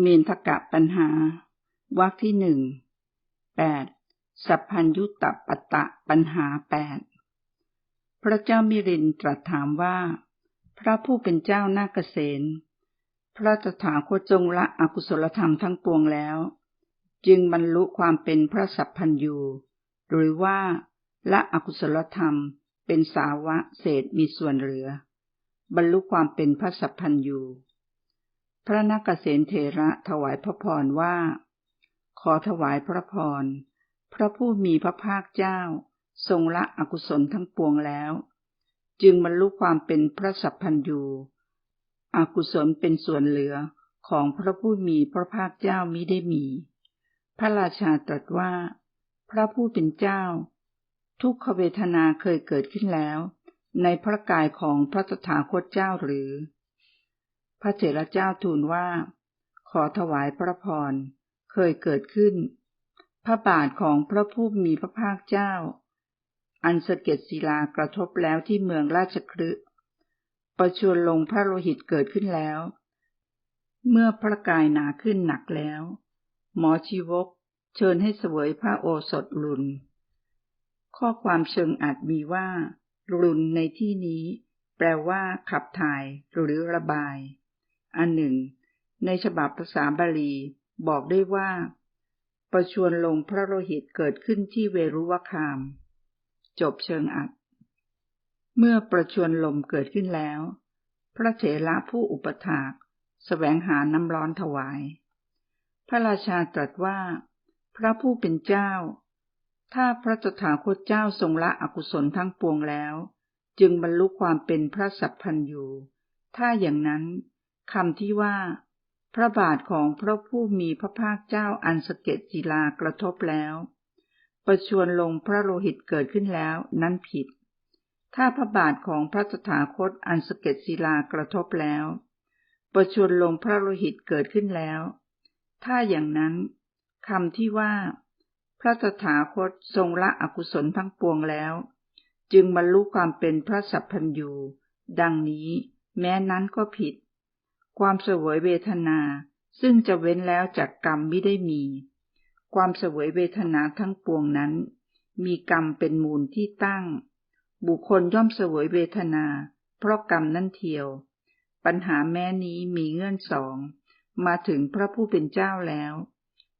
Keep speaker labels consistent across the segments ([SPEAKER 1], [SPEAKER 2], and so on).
[SPEAKER 1] เมนทกะปัญหาวรรคที่หนึ่งแปดสัพพัญยุตตปตะปัญหาแปดพระเจ้ามิรินตรัสถามว่า พระผู้เป็นเจ้านาเกษณพระตถาคตจงละอกุศลธรรมทั้งปวงแล้ว จึงบรรลุความเป็นพระสัพพัญยูหรือว่าละอกุศลธรรมเป็นสาวะเศษมีส่วนเหลือ บรรลุความเป็นพระสัพพัญยู พระนักเกษณเถระถวายพระพรว่า ขอถวายพระพร พระผู้มีพระภาคเจ้า ทรงละอกุศลทั้งปวงแล้ว จึงบรรลุความเป็นพระสัพพัญญูอกุศลเป็นส่วนเหลือของพระผู้มีพระภาคเจ้ามิได้มี พระราชาตรัสว่า พระผู้เป็นเจ้า ทุกขเวทนาเคยเกิดขึ้นแล้ว ในพระกายของพระตถาคตเจ้าหรือ พระเถระเจ้าทูลว่า ขอถวายพระพร เคยเกิดขึ้น พระบาทของพระผู้มีพระภาคเจ้า อันสะเก็ดศิลากระทบแล้วที่เมืองราชคฤห์ประชวนลงพระโลหิตเกิดขึ้นแล้ว เมื่อพระกายหนาขึ้นหนักแล้ว หมอชีวกเชิญให้เสวยพระโอสถลุน ข้อความเชิงอาจมีว่ารุนในที่นี้ แปลว่าขับถ่ายหรือระบาย อันหนึ่ง ในฉบับภาษาบาลีบอกได้ว่า ประชวนลงพระโลหิตเกิดขึ้นที่เวรุวคาม จบเชิงอัด เมื่อประชวนลมเกิดขึ้นแล้ว พระเถระผู้อุปถากสแสวงหาน้ำร้อนถวาย พระราชาตรัสว่า พระผู้เป็นเจ้า ถ้าพระตถาคตเจ้าทรงละอกุศลทั้งปวงแล้ว จึงบรรลุความเป็นพระสัพพันยูถ้าอย่างนั้น คำที่ว่า พระบาทของพระผู้มีพระภาคเจ้าอันสเกตจิลากระทบแล้ว ประชวนลงพระโลหิตเกิดขึ้นแล้วนั้นผิด ถ้าพระบาทของพระตถาคตอันสเกตศิลากระทบแล้ว ประชวนลงพระโลหิตเกิดขึ้นแล้ว ถ้าอย่างนั้นคำที่ว่า พระตถาคตทรงละอกุศลทั้งปวงแล้ว จึงบรรลุความเป็นพระสัพพัญญูดังนี้แม้นั้นก็ผิด ความเสวยเวทนา ซึ่งจะเว้นแล้วจากกรรมไม่ได้มี ความเสวยเวทนาทั้งปวงนั้น มีกรรมเป็นมูลที่ตั้ง บุคคลย่อมเสวยเวทนา เพราะกรรมนั่นเทียว ปัญหาแม้นี้มีเงื่อนสอง มาถึงพระผู้เป็นเจ้าแล้ว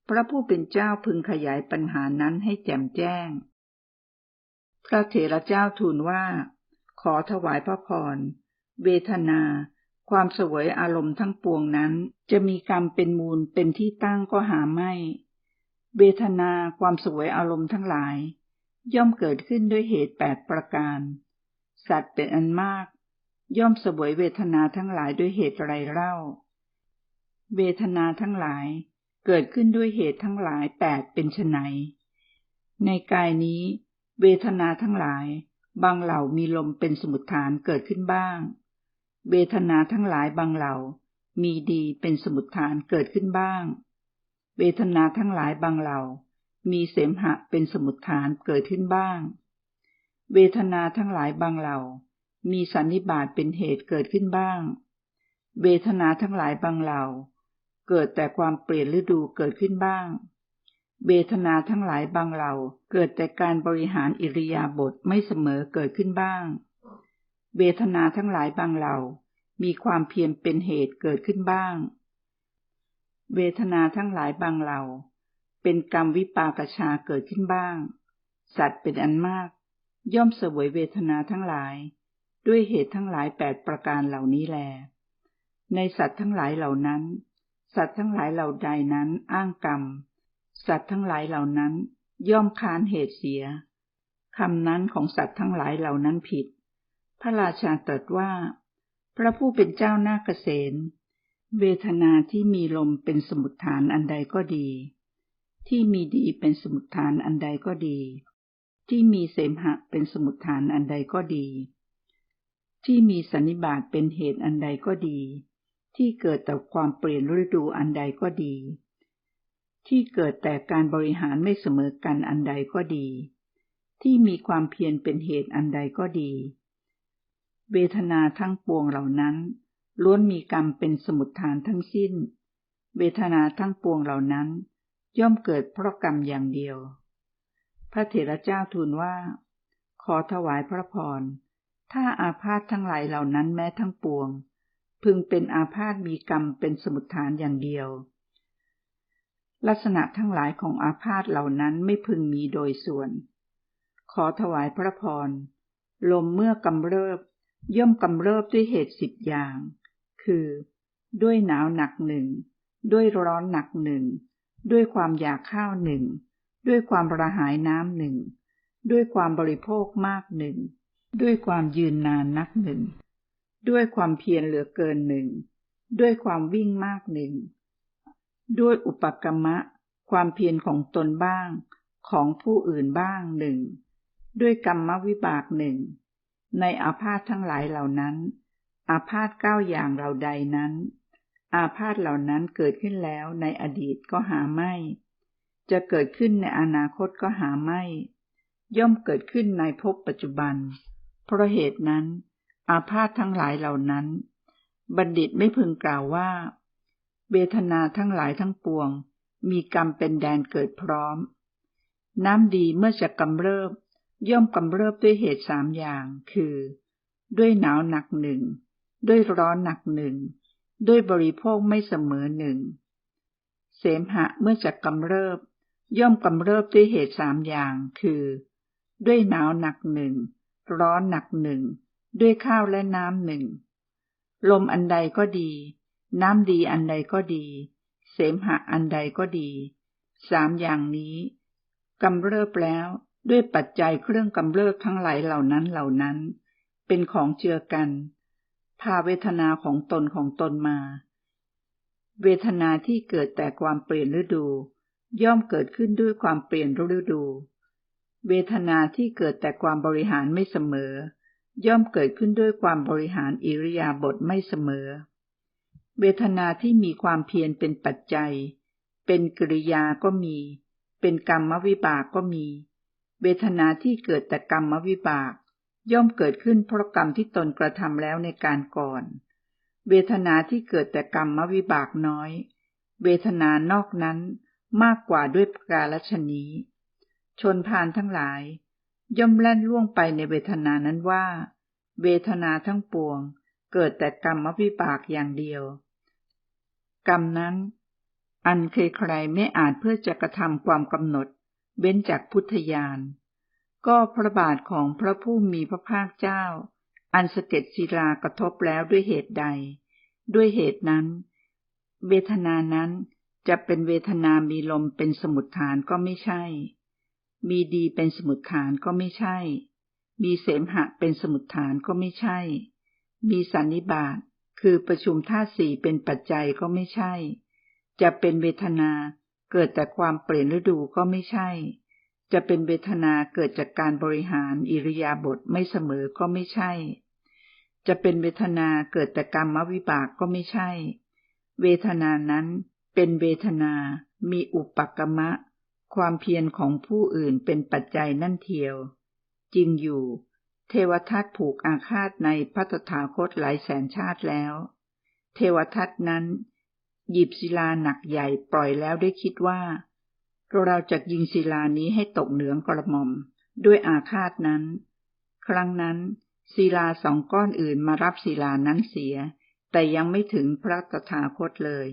[SPEAKER 1] พระผู้เป็นเจ้าพึงขยายปัญหานั้นให้แจ่มแจ้ง พระเถระเจ้าทูลว่า ขอถวายพระพร เวทนา ความสวยอารมณ์ทั้งปวงนั้น จะมีกรรมเป็นมูลเป็นที่ตั้งก็หาไม่ เวทนาความสวยอารมณ์ทั้งหลาย ย่อมเกิดขึ้นด้วยเหตุแปดประการ สัตว์เป็นอันมาก ย่อมสวยเวทนาทั้งหลายด้วยเหตุไรเล่า เวทนาทั้งหลายเกิดขึ้นด้วยเหตุทั้งหลายแปดเป็นไนในกายนี้ เวทนาทั้งหลาย บางเหล่ามีลมเป็นสมุทฐานเกิดขึ้นบ้าง เวทนาทั้งหลายบางเหล่า มีดีเป็นสมุทฐานเกิดขึ้นบ้าง เวทนาทั้งหลายบางเหล่า มีเสมหะเป็นสมุทฐานเกิดขึ้นบ้าง เวทนาทั้งหลายบางเหล่า มีสันนิบาตเป็นเหตุเกิดขึ้นบ้าง เวทนาทั้งหลายบางเหล่า เกิดแต่ความเปลี่ยนฤดูเกิดขึ้นบ้าง เวทนาทั้งหลายบางเหล่า เกิดแต่การบริหารอิริยาบถไม่เสมอเกิดขึ้นบ้าง เวทนาทั้งหลายบางเหล่า มีความเพียรเป็นเหตุเกิดขึ้นบ้าง เวทนาทั้งหลายบางเหล่า เป็นกรรมวิปากชาเกิดขึ้นบ้าง สัตว์เป็นอันมาก ย่อมเสวยเวทนาทั้งหลาย ด้วยเหตุทั้งหลายแปดประการเหล่านี้แล ในสัตว์ทั้งหลายเหล่านั้น สัตว์ทั้งหลายเหล่าใดนั้นอ้างกรรม สัตว์ทั้งหลายเหล่านั้นย่อมค้านเหตุเสียคำนั้นของสัตว์ทั้งหลายเหล่านั้นผิด พระราชาตรัสว่า พระผู้เป็นเจ้านาเกษณเวทนาที่มีลมเป็นสมุทฐานอันใดก็ดี ที่มีดีเป็นสมุทฐานอันใดก็ดี ที่มีเสมหะเป็นสมุทฐานอันใดก็ดี ที่มีสันนิบาตเป็นเหตุอันใดก็ดี ที่เกิดแต่ความเปลี่ยนฤดูอันใดก็ดี ที่เกิดแต่การบริหารไม่เสมอกันอันใดก็ดี ที่มีความเพียรเป็นเหตุอันใดก็ดี เวทนาทั้งปวงเหล่านั้น ล้วนมีกรรมเป็นสมุดฐานทั้งสิ้น เวทนาทั้งปวงเหล่านั้น ย่อมเกิดเพราะกรรมอย่างเดียว พระเถระเจ้าทูลว่า ขอถวายพระพร ถ้าอาพาธทั้งหลายเหล่านั้นแม้ทั้งปวง พึงเป็นอาพาธมีกรรมเป็นสมุทฐานอย่างเดียว ลักษณะทั้งหลายของอาพาธเหล่านั้นไม่พึงมีโดยส่วน ขอถวายพระพรลมเมื่อกำเริบ ย่อมกำเริบด้วยเหตุสิบอย่าง คือ ด้วยหนาวหนักหนึ่ง ด้วยร้อนหนักหนึ่ง ด้วยความอยากข้าวหนึ่ง ด้วยความระหายน้ำหนึ่ง ด้วยความบริโภคมากหนึ่ง ด้วยความยืนนานนักหนึ่ง ด้วยความเพียรเหลือเกินหนึ่ง ด้วยความวิ่งมากหนึ่ง ด้วยอุปกรรมะ ความเพียรของตนบ้าง ของผู้อื่นบ้างหนึ่ง ด้วยกรรมวิบากหนึ่ง ในอาพาธทั้งหลายเหล่านั้น อาพาธเก้าอย่างเหล่าใดนั้น อาพาธเหล่านั้นเกิดขึ้นแล้วในอดีตก็หาไม่ จะเกิดขึ้นในอนาคตก็หาไม่ ย่อมเกิดขึ้นในภพปัจจุบัน เพราะเหตุนั้น อาพาธทั้งหลายเหล่านั้น บัณฑิตไม่พึงกล่าวว่า เวทนาทั้งหลายทั้งปวง มีกรรมเป็นแดนเกิดพร้อม น้ำดีเมื่อจะกำเริบ ย่อมกำเริบด้วยเหตุสามอย่าง คือ ด้วยหนาวหนักหนึ่ง ด้วยร้อนหนักหนึ่ง ด้วยบริโภคไม่เสมอหนึ่ง เสมหะเมื่อจะกำเริบ ย่อมกำเริบด้วยเหตุสามอย่าง คือ ด้วยหนาวหนักหนึ่ง ร้อนหนักหนึ่ง ด้วยข้าวและน้ำหนึ่ง ลมอันใดก็ดี น้ำดีอันใดก็ดี เสมหะอันใดก็ดี สามอย่างนี้กำเริบแล้ว ด้วยปัจจัยเครื่องกำเริบทั้งหลายเหล่านั้นเหล่านั้น เป็นของเจือกัน พาเวทนาของตนของตนมา เวทนาที่เกิดแต่ความเปลี่ยนฤดู ย่อมเกิดขึ้นด้วยความเปลี่ยนฤดู เวทนาที่เกิดแต่ความบริหารไม่เสมอ ย่อมเกิดขึ้นด้วยความบริหารอิริยาบถไม่เสมอ เวทนาที่มีความเพียรเป็นปัจจัย เป็นกริยาก็มี เป็นกรรมวิบากก็มี เวทนาที่เกิดแต่กรรมวิบาก ย่อมเกิดขึ้นเพราะกรรมที่ตนกระทำแล้วในการก่อน เวทนาที่เกิดแต่กรรมวิบากน้อย เวทนานอกนั้นมากกว่าด้วยประการฉนี้ ชนพานทั้งหลาย ย่อมแล่นล่วงไปในเวทนานั้นว่า เวทนาทั้งปวง เกิดแต่กรรมวิบากอย่างเดียว กรรมนั้น อันเคยใครไม่อาจเพื่อจะกระทำความกำหนด เว้นจากพุทธญาณก็พระบาทของพระผู้มีพระภาคเจ้า อันสะเก็ดศิลากระทบแล้วด้วยเหตุใด ด้วยเหตุนั้น เวทนานั้นจะเป็นเวทนามีลมเป็นสมุดฐานก็ไม่ใช่ มีดีเป็นสมุดฐานก็ไม่ใช่ มีเสมหะเป็นสมุดฐานก็ไม่ใช่ มีสันนิบาตคือประชุมธาสี่เป็นปัจจัยก็ไม่ใช่ จะเป็นเวทนา เกิดแต่ความเปลี่ยนฤดูก็ไม่ใช่ จะเป็นเวทนาเกิดจากการบริหารอิริยาบถไม่เสมอก็ไม่ใช่ จะเป็นเวทนาเกิดแต่กรรมวิบากก็ไม่ใช่ เวทนานั้นเป็นเวทนา มีอุปกรรมะ ความเพียรของผู้อื่นเป็นปัจจัยนั่นเทียว จริงอยู่ เทวทัตผูกอาฆาตในพระตถาคตหลายแสนชาติแล้ว เทวทัตนั้น หยิบศิลาหนักใหญ่ปล่อยแล้วได้คิดว่า เราจะยิงศิลานี้ให้ตกเหนือกระหม่อม ด้วยอาฆาตนั้น ครั้งนั้นศิลาสองก้อนอื่นมารับศิลานั้นเสีย แต่ยังไม่ถึงพระตถาคตเลย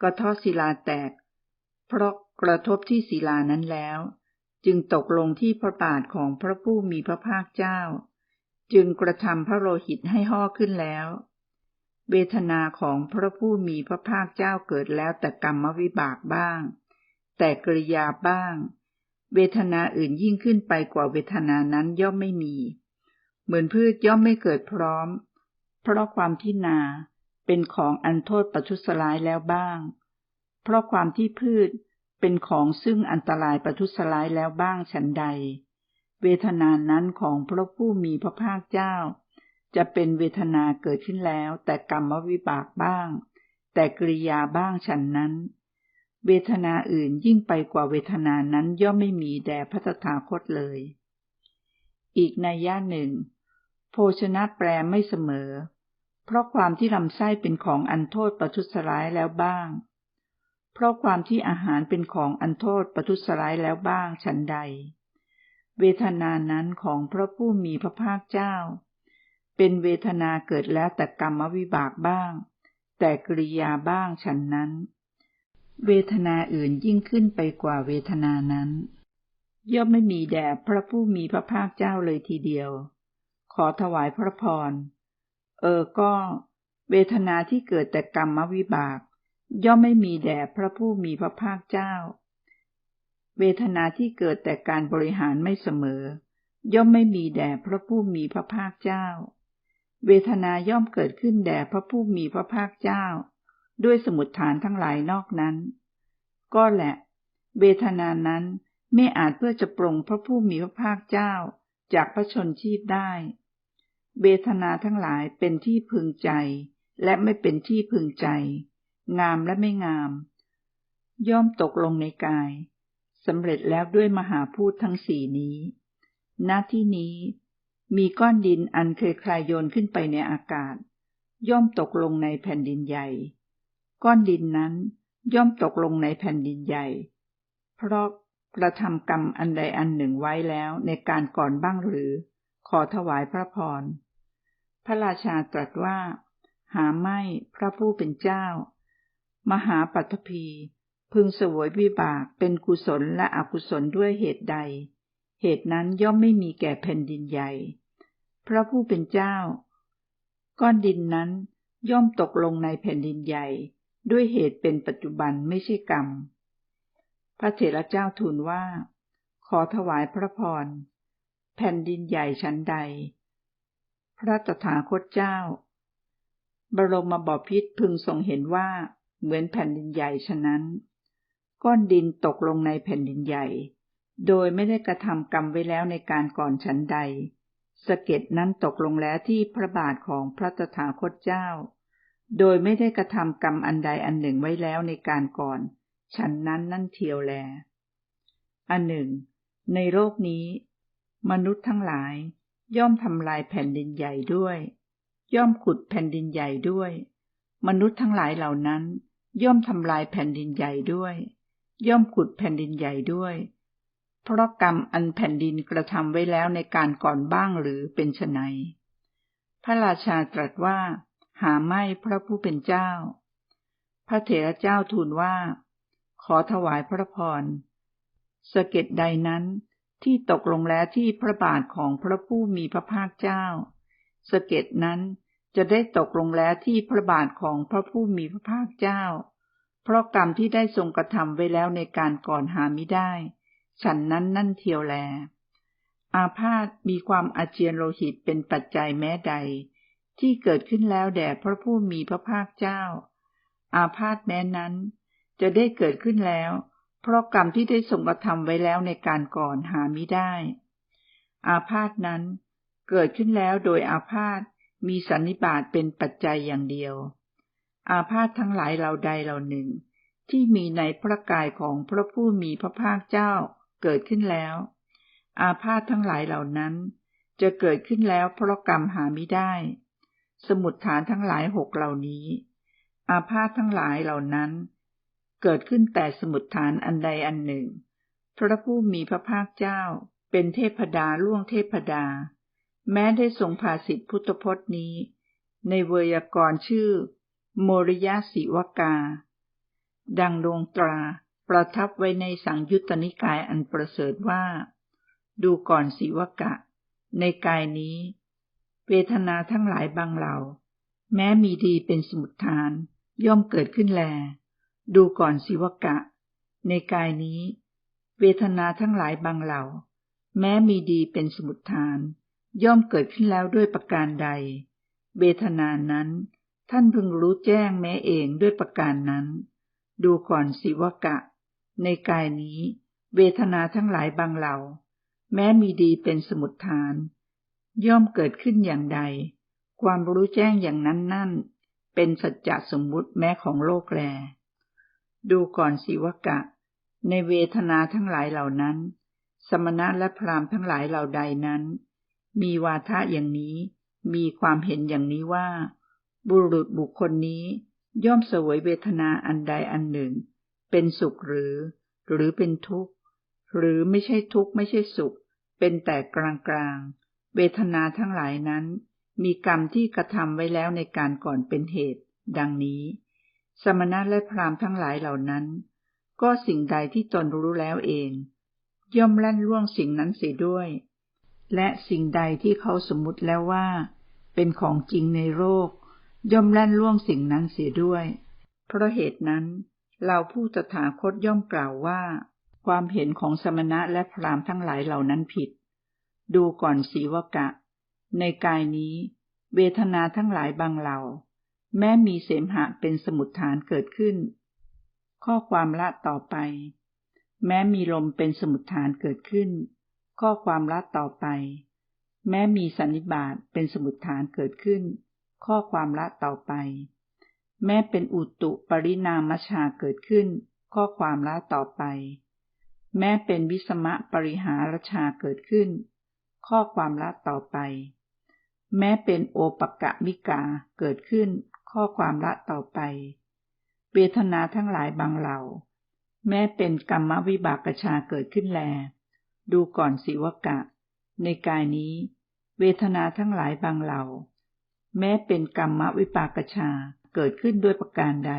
[SPEAKER 1] ก็ทอดศิลาแตก เพราะกระทบที่ศิลานั้นแล้ว จึงตกลงที่พระบาทของพระผู้มีพระภาคเจ้า จึงกระทำพระโลหิตให้ห่อขึ้นแล้ว เวทนาของพระผู้มีพระภาคเจ้าเกิดแล้วแต่กรรมวิบากบ้าง แต่กริยาบ้าง เวทนาอื่นยิ่งขึ้นไปกว่าเวทนานั้นย่อมไม่มี เหมือนพืชย่อมไม่เกิดพร้อม เพราะความที่นาเป็นของอันโทษประทุษร้ายแล้วบ้าง เพราะความที่พืชเป็นของซึ่งอันตรายประทุษร้ายแล้วบ้างฉันใด เวทนานั้นของพระผู้มีพระภาคเจ้า จะเป็นเวทนาเกิดขึ้นแล้ว แต่กรรมวิบากบ้าง แต่กริยาบ้างฉันนั้น เวทนาอื่นยิ่งไปกว่าเวทนานั้นย่อมไม่มีแด่พระตถาคตเลย อีกในย่าหนึ่ง โภชนะแปรไม่เสมอ เพราะความที่ลำไส้เป็นของอันโทษประทุษร้ายแล้วบ้าง เพราะความที่อาหารเป็นของอันโทษประทุษร้ายแล้วบ้างฉันใด เวทนานั้นของพระผู้มีพระภาคเจ้า เป็นเวทนาเกิดแล้วแต่กรรมวิบากบ้าง แต่กริยาบ้างฉันนั้น เวทนาอื่นยิ่งขึ้นไปกว่าเวทนานั้น ย่อมไม่มีแด่พระผู้มีพระภาคเจ้าเลยทีเดียว ขอถวายพระพร เออก็ เวทนาที่เกิดแต่กรรมวิบาก ย่อมไม่มีแด่พระผู้มีพระภาคเจ้า เวทนาที่เกิดแต่การบริหารไม่เสมอ ย่อมไม่มีแด่พระผู้มีพระภาคเจ้า เวทนาย่อมเกิดขึ้นแด่พระผู้มีพระภาคเจ้า ด้วยสมุดฐานทั้งหลายนอกนั้น ก็แหละ เวทนานั้นไม่อาจเพื่อจะปรงพระผู้มีพระภาคเจ้าจากพระชนชีพได้ เวทนาทั้งหลายเป็นที่พึงใจ และไม่เป็นที่พึงใจ งามและไม่งาม ย่อมตกลงในกายสำเร็จแล้วด้วยมหาพูดทั้งสี่นี้ ณที่นี้ มีก้อนดินอันเคยคลายโยนขึ้นไปในอากาศ ย่อมตกลงในแผ่นดินใหญ่ ก้อนดินนั้นย่อมตกลงในแผ่นดินใหญ่ เพราะกระทำกรรมอันใดอันหนึ่งไว้แล้วในการก่อนบ้างหรือ ขอถวายพระพร พระราชาตรัสว่า หาไม่พระผู้เป็นเจ้า มหาปัตภีพึงสวยวิบากเป็นกุศลและอกุศลด้วยเหตุใด เหตุนั้นย่อมไม่มีแก่แผ่นดินใหญ่ พระผู้เป็นเจ้า ก้อนดินนั้นย่อมตกลงในแผ่นดินใหญ่ ด้วยเหตุเป็นปัจจุบันไม่ใช่กรรม พระเถระเจ้าทูลว่า ขอถวายพระพร แผ่นดินใหญ่ชั้นใด พระตถาคตเจ้า บรมบพิษพึงทรงเห็นว่าเหมือนแผ่นดินใหญ่ฉะนั้น ก้อนดินตกลงในแผ่นดินใหญ่ โดยไม่ได้กระทำกรรมไว้แล้วในการก่อนฉันใด สะเก็ดนั้นตกลงแล้วที่พระบาทของพระตถาคตเจ้า โดยไม่ได้กระทำกรรมอันใดอันหนึ่งไว้แล้วในการก่อน ฉันนั้นนั่นเทียวแล อันหนึ่ง ในโลกนี้ มนุษย์ทั้งหลาย ย่อมทำลายแผ่นดินใหญ่ด้วย ย่อมขุดแผ่นดินใหญ่ด้วย มนุษย์ทั้งหลายเหล่านั้น ย่อมทำลายแผ่นดินใหญ่ด้วย ย่อมขุดแผ่นดินใหญ่ด้วย เพราะกรรมอันแผ่นดินกระทำไว้แล้วในการก่อนบ้างหรือเป็นไฉนพระราชาตรัสว่า หาไม่พระผู้เป็นเจ้า พระเถระเจ้าทูลว่า ขอถวายพระพรสเก็ดใดนั้นที่ตกลงแล้วที่พระบาทของพระผู้มีพระภาคเจ้า สเก็ดนั้นจะได้ตกลงแล้วที่พระบาทของพระผู้มีพระภาคเจ้า เพราะกรรมที่ได้ทรงกระทำไว้แล้วในการก่อนหาไม่ได้ ฉันนั้นนั่นเทียวแล อาพาธมีความอาเจียนโลหิตเป็นปัจจัยแม้ใด ที่เกิดขึ้นแล้วแด่พระผู้มีพระภาคเจ้า อาพาธแม้นั้น จะได้เกิดขึ้นแล้ว เพราะกรรมที่ได้ทรงกระทำไว้แล้วในการก่อนหาไม่ได้ อาพาธนั้นเกิดขึ้นแล้วโดยอาพาธมีสันนิบาตเป็นปัจจัยอย่างเดียว อาพาธทั้งหลายเหล่าใดเหล่าหนึ่ง ที่มีในพระกายของพระผู้มีพระภาคเจ้า เกิดขึ้นแล้ว อาพาธทั้งหลายเหล่านั้น จะเกิดขึ้นแล้วเพราะกรรมหาไม่ได้ สมุดฐานทั้งหลายหกเหล่านี้ อาพาธทั้งหลายเหล่านั้น เกิดขึ้นแต่สมุดฐานอันใดอันหนึ่ง พระผู้มีพระภาคเจ้าเป็นเทพดาล่วงเทพดา แม้ได้ทรงภาสิทธิพุทธพจน์นี้ ในเวยากรณ์ชื่อ โมริยาศิวกา ดังดวงตรา ประทับไว้ในสังยุตตนิกายอันประเสริฐว่า ดูก่อนศิวกะ ในกายนี้ เวทนาทั้งหลายบางเหล่า แม้มีดีเป็นสมุทฐาน ย่อมเกิดขึ้นแล ดูก่อนศิวกะ ในกายนี้ เวทนาทั้งหลายบางเหล่า แม้มีดีเป็นสมุทฐาน ย่อมเกิดขึ้นแล้วด้วยประการใดเบทนานั้น ท่านพึงรู้แจ้งแม้เองด้วยประการนั้น ดูก่อนสิวกะ ในกายนี้ เวทนาทั้งหลายบางเหล่า แม้มีดีเป็นสมุดฐาน ย่อมเกิดขึ้นอย่างใด ความรู้แจ้งอย่างนั้นนั่น เป็นสัจจะสมมุติแม้ของโลกแล ดูก่อนสิวกะ ในเวทนาทั้งหลายเหล่านั้น สมณะและพรามทั้งหลายเหล่าใดนั้น มีวาทะอย่างนี้ มีความเห็นอย่างนี้ว่า บุรุษบุคคลนี้ย่อมเสวยเวทนาอันใดอันหนึ่ง เป็นสุขหรือ หรือเป็นทุกข์ หรือไม่ใช่ทุกข์ไม่ใช่สุข เป็นแต่กลางกลางเวทนาทั้งหลายนั้น มีกรรมที่กระทำไว้แล้วในการก่อนเป็นเหตุ ดังนี้ สมณะและพราหมณ์ทั้งหลายเหล่านั้น ก็สิ่งใดที่ตนรู้แล้วเอง ย่อมลั่นล่วงสิ่งนั้นเสียด้วย และสิ่งใดที่เขาสมมุติแล้วว่า เป็นของจริงในโลกย่อมลั่นล่วงสิ่งนั้นเสียด้วย เพราะเหตุนั้น เราผู้ตถาคตย่อมกล่าวว่า ความเห็นของสมณะและพราหมณ์ทั้งหลายเหล่านั้นผิด ดูก่อนสีวกะ ในกายนี้ เวทนาทั้งหลายบางเหล่า แม้มีเสมหะเป็นสมุดฐานเกิดขึ้น ข้อความละต่อไป แม้มีลมเป็นสมุดฐานเกิดขึ้น ข้อความละต่อไป แม้มีสันนิบาตเป็นสมุดฐานเกิดขึ้น ข้อความละต่อไป แม้เป็นอุตุปรินามชาเกิดขึ้น ข้อความละต่อไป แม้เป็นวิสมะปริหารชาเกิดขึ้น ข้อความละต่อไป แม้เป็นโอปกะมิกาเกิดขึ้น ข้อความละต่อไป เวทนาทั้งหลายบางเหล่า แม้เป็นกรรมวิบากชาเกิดขึ้นแล ดูก่อนสิวกะ ในกายนี้ เวทนาทั้งหลายบางเหล่า แม้เป็นกรรมวิปากชา เกิดขึ้นด้วยประการใด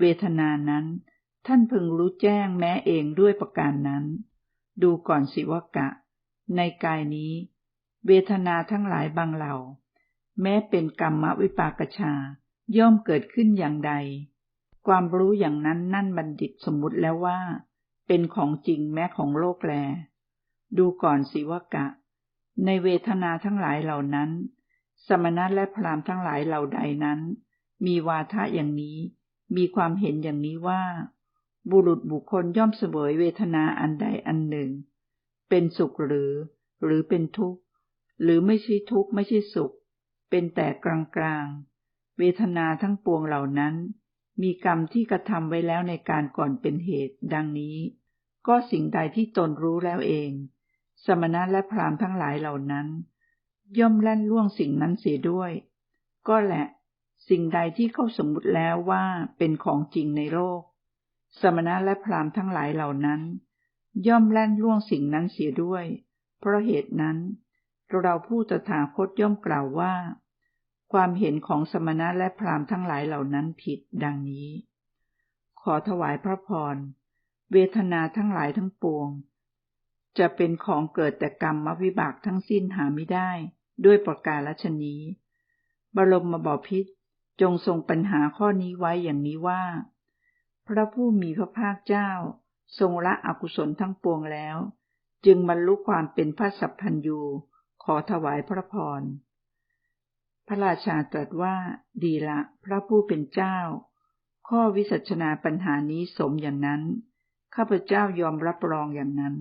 [SPEAKER 1] เวทนานั้นท่านพึงรู้แจ้งแม้เองด้วยประการนั้น ดูก่อนสิวกะ ในกายนี้ เวทนาทั้งหลายบางเหล่า แม้เป็นกรรมวิปากชา ย่อมเกิดขึ้นอย่างใด ความรู้อย่างนั้นนั่นบัณฑิตสมมุติแล้วว่า เป็นของจริงแม้ของโลกแล ดูก่อนสิวกะ ในเวทนาทั้งหลายเหล่านั้น สมณะและพราหมณ์ทั้งหลายเหล่าใดนั้น มีวาทะอย่างนี้ มีความเห็นอย่างนี้ว่า บุรุษบุคคลย่อมเสวยเวทนาอันใดอันหนึ่ง เป็นสุขหรือ หรือเป็นทุกข์ หรือไม่ใช่ทุกข์ไม่ใช่สุข เป็นแต่กลางกลางเวทนาทั้งปวงเหล่านั้น มีกรรมที่กระทำไว้แล้วในการก่อนเป็นเหตุ ดังนี้ ก็สิ่งใดที่ตนรู้แล้วเอง สมณะและพรามทั้งหลายเหล่านั้น ย่อมแล่นล่วงสิ่งนั้นเสียด้วย ก็แหละ สิ่งใดที่เขาสมมุติแล้วว่าเป็นของจริงในโลก สมณะและพราหมณ์ทั้งหลายเหล่านั้น ย่อมแล่นล่วงสิ่งนั้นเสียด้วย เพราะเหตุนั้น เราผู้ตถาคตย่อมกล่าวว่า ความเห็นของสมณะและพราหมณ์ทั้งหลายเหล่านั้นผิดดังนี้ ขอถวายพระพร เวทนาทั้งหลายทั้งปวง จะเป็นของเกิดแต่กรรมวิบากทั้งสิ้นหาไม่ได้ ด้วยประการลชนี้ บรมมาบพิษ จงทรงปัญหาข้อนี้ไว้อย่างนี้ว่า พระผู้มีพระภาคเจ้า ทรงละอกุศลทั้งปวงแล้ว จึงบรรลุความเป็นพระสัพพัญยูขอถวายพระพร พระราชาตรัสว่าดีละพระผู้เป็นเจ้า ข้อวิสัชนาปัญหานี้สมอย่างนั้น ข้าพเจ้ายอมรับรองอย่างนั้น